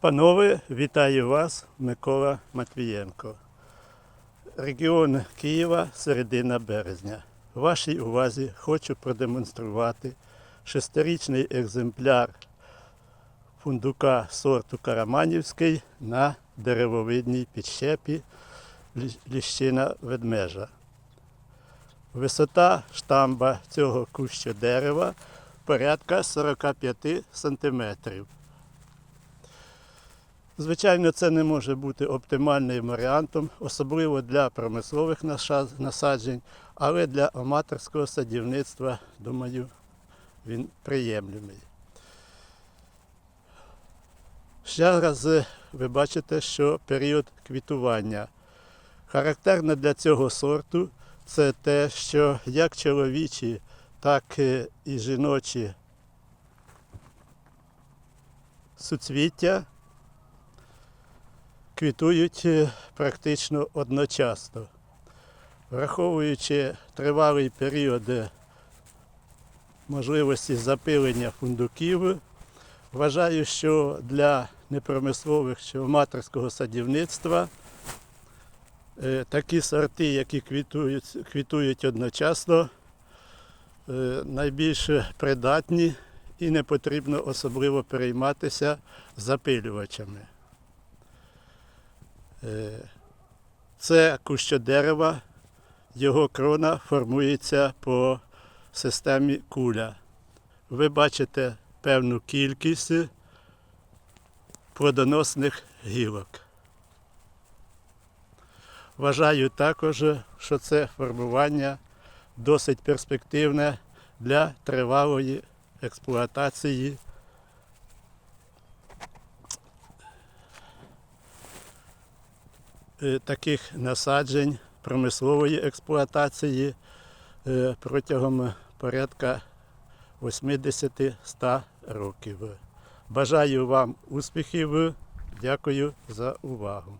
Панове, вітаю вас, Микола Матвієнко. Регіон Києва, середина березня. Вашій увазі хочу продемонструвати шестирічний екземпляр фундука сорту Караманівський на деревовидній підщепі ліщина ведмежа. Висота штамба цього куща дерева порядка 45 сантиметрів. Звичайно, це не може бути оптимальним варіантом, особливо для промислових насаджень, але для аматорського садівництва, думаю, він приємлемий. Ще раз е, ви бачите, що період квітування. Характерно для цього сорту це те, що як чоловічі, так е, і жіночі суцвіття квітують е, практично одночасно. Враховуючи тривалий період е, можливості запилення фундуків, вважаю, що для непромислових чи аматорського садівництва е, такі сорти, які квітують, квітують одночасно, найбільш придатні і не потрібно особливо перейматися запилювачами. Е, Це кущодерева, його крона формується по системі куля. Ви бачите певну кількість плодоносних гілок. Вважаю також, що це формування досить перспективне для тривалої експлуатації таких насаджень промислової експлуатації е, протягом порядка 80-100 років. Бажаю вам успіхів. Дякую за увагу.